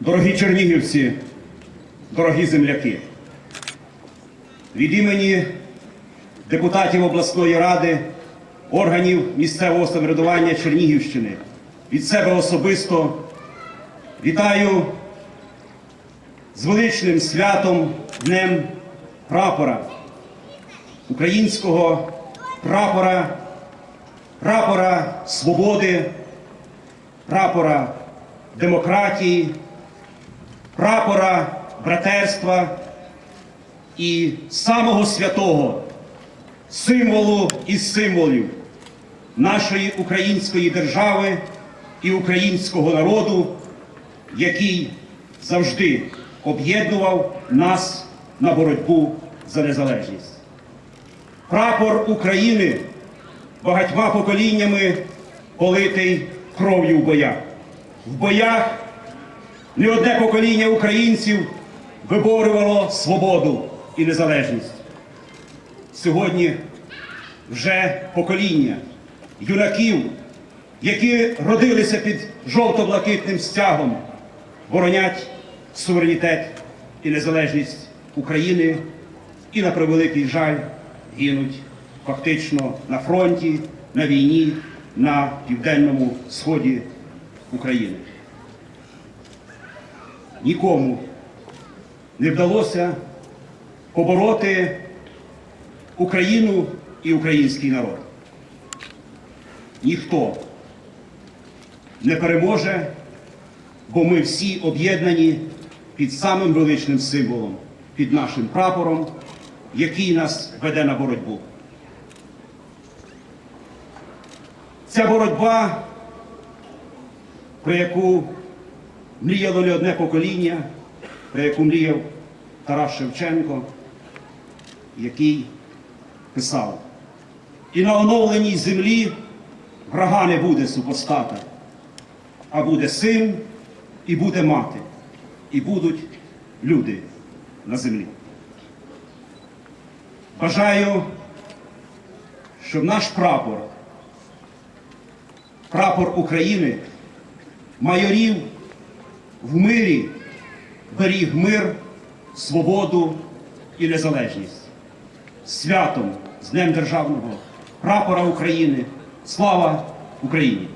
Дорогі чернігівці, дорогі земляки, від імені депутатів обласної ради, органів місцевого самоврядування Чернігівщини, від себе особисто вітаю з величним святом Днем прапора, українського прапора, прапора свободи, прапора демократії, прапора братерства і самого святого символу із символів нашої української держави і українського народу, який завжди об'єднував нас на боротьбу за незалежність. Прапор України багатьма поколіннями политий кров'ю в боях. В боях не одне покоління українців виборювало свободу і незалежність. Сьогодні вже покоління юнаків, які родилися під жовто-блакитним стягом, боронять суверенітет і незалежність України і на превеликий жаль гинуть фактично на фронті, на війні на південному сході України. Нікому не вдалося побороти Україну і український народ. Ніхто не переможе, бо ми всі об'єднані під самим величним символом, під нашим прапором, який нас веде на боротьбу. Ця боротьба, про яку мріяло не одне покоління, про яку мріяв Тарас Шевченко, який писав, і на оновленій землі врага не буде супостата, а буде син і буде мати, і будуть люди на землі. Бажаю, щоб наш прапор, прапор України, майорів в мирі беріг мир, свободу і незалежність. Святом з Днем Державного прапора України. Слава Україні!